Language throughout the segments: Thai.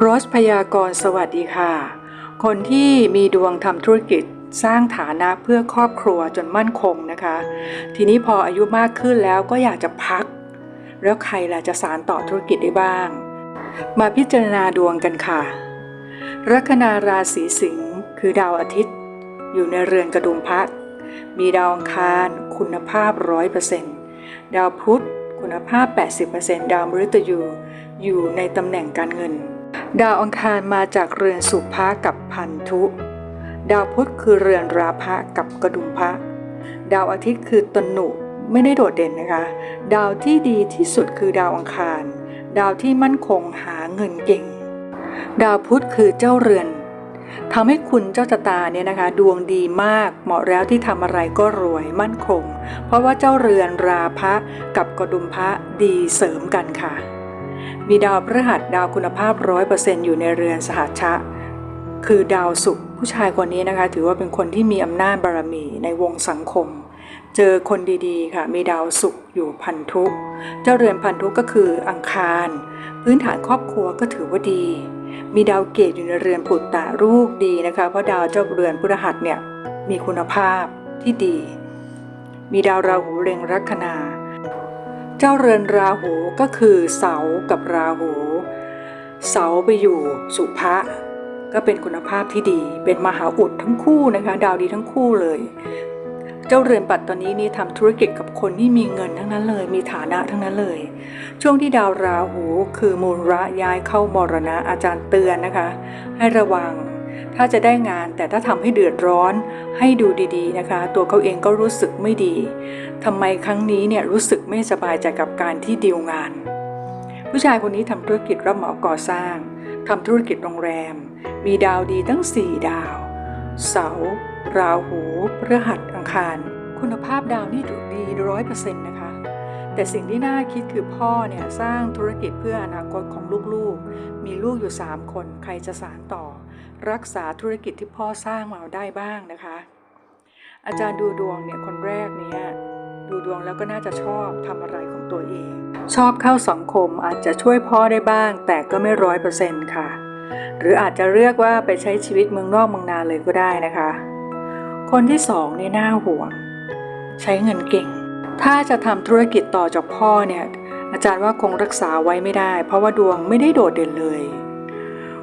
โรสพยากรณ์สวัสดีค่ะ คนที่มีดวงทำธุรกิจสร้างฐานะเพื่อครอบครัวจนมั่นคงนะคะ ทีนี้พออายุมากขึ้นแล้วก็อยากจะพัก แล้วใครล่ะจะสารต่อธุรกิจได้บ้าง มาพิจารณาดวงกันค่ะ ลัคนาราศีสิงห์คือดาวอาทิตย์ อยู่ในเรือนกระดุมพระมีดาวอังคาร คุณภาพ 100%ดาวพุธ คุณภาพ 80%ดาวมฤตยูอยู่ในตำแหน่งการเงิน ดาวอังคารมาจากเรือนสุภะกับพันธุ ดาวพุธคือเรือนราพะกับกระดุมพระ ดาวอาทิตย์คือตนุไม่ได้โดดเด่นนะคะ ดาวที่ดีที่สุดคือดาวอังคาร ดาวที่มั่นคงหาเงินเก่ง ดาวพุธคือเจ้าเรือนทำให้คุณเจ้าชะตาเนี่ยนะคะ ดวงดีมากเหมาะแล้วที่ทำอะไรก็รวยมั่นคง เพราะว่าเจ้าเรือนราพะกับกระดุมพระดีเสริมกันค่ะ มีดาวพฤหัสดาวคุณภาพร้อยเปอร์เซ็นต์อยู่ในเรือนสหัชชะ คือดาวศุกร์ผู้ชายคนนี้นะคะ ถือว่าเป็นคนที่มีอำนาจบารมีในวงสังคม เจอคนดีๆ ค่ะ มีดาวศุกร์อยู่พันธุเจ้าเรือนพันธุก็คืออังคาร พื้นฐานครอบครัวก็ถือว่าดี มีดาวเกตอยู่ในเรือนปุตตะลูกดีนะคะ เพราะดาวเจ้าเรือนพฤหัสเนี่ยมีคุณภาพที่ดี มีดาวราหูเร็งลัคนา เจ้าเรือนราหูก็คือเสากับราหู เสาไปอยู่สุภะก็เป็นคุณภาพที่ดี เป็นมหาอุดทั้งคู่นะคะ ดาวดีทั้งคู่เลย เจ้าเรือนปัตตอนนี้นี่ทำธุรกิจกับคนที่มีเงินทั้งนั้นเลย มีฐานะทั้งนั้นเลย ช่วงที่ดาวราหู คือมูลระย้ายเข้ามรณะอาจารย์เตือนนะคะ ให้ระวัง ถ้าจะได้งานแต่ถ้าทำให้เดือดร้อนให้ดูดีๆนะคะ ตัวเขาเองก็รู้สึกไม่ดีทำไมครั้งนี้เนี่ยรู้สึกไม่สบายใจกับการที่ดีลงาน ผู้ชายคนนี้ทำธุรกิจรับเหมาก่อสร้างทำธุรกิจโรงแรม มีดาวดีตั้ง 4 ดาว เสา ราหูพฤหัสอังคาร คุณภาพดาวนี่ดูดีร้อยเปอร์เซ็นต์นะคะ แต่สิ่งที่น่าคิดคือพ่อเนี่ยสร้างธุรกิจเพื่ออนาคตของลูกๆ มีลูกอยู่ 3 คนใครจะสานต่อ รักษาธุรกิจที่พ่อสร้างมาได้บ้างนะคะ อาจารย์ดูดวงเนี่ยคนแรกเนี่ยดูดวงแล้วก็น่าจะชอบทำอะไรของตัวเอง ชอบเข้าสังคมอาจจะช่วยพ่อได้บ้าง แต่ก็ไม่ร้อยเปอร์เซ็นต์ค่ะ หรืออาจจะเรียกว่าไปใช้ชีวิตเมืองนอกเมืองนาเลยก็ได้นะคะ คนที่สองนี่น่าห่วง ใช้เงินเก่ง ถ้าจะทำธุรกิจต่อจากพ่อเนี่ยอาจารย์ว่าคงรักษาไว้ไม่ได้ เพราะว่าดวงไม่ได้โดดเด่นเลย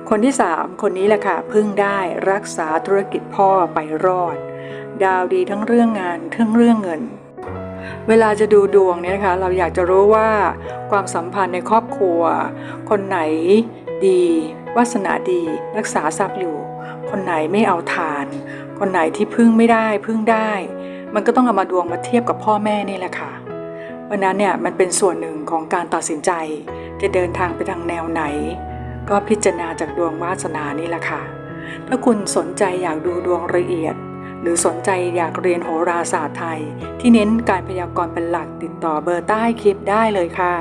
คนที่สามคนนี้แหละค่ะพึ่งได้รักษาธุรกิจพ่อไปรอด ดาวดีทั้งเรื่องงานทั้งเรื่องเงิน เวลาจะดูดวงเนี่ยนะคะเราอยากจะรู้ว่าความสัมพันธ์ในครอบครัว คนไหนดีวาสนาดี รักษาทรัพย์อยู่ คนไหนไม่เอาทาน คนไหนที่พึ่งไม่ได้พึ่งได้ มันก็ต้องเอามาดวงมาเทียบกับพ่อแม่นี่แหละค่ะเพราะนั้นเนี่ยมันเป็นส่วนหนึ่งของการตัดสินใจจะเดินทางไปทางแนวไหน ก็พิจารณาจากดวงวาสนานี่แหละค่ะ ถ้าคุณสนใจอยากดูดวงละเอียด หรือสนใจอยากเรียนโหราศาสตร์ไทย ที่เน้นการพยากรณ์เป็นหลักติดต่อเบอร์ใต้คลิปได้เลยค่ะ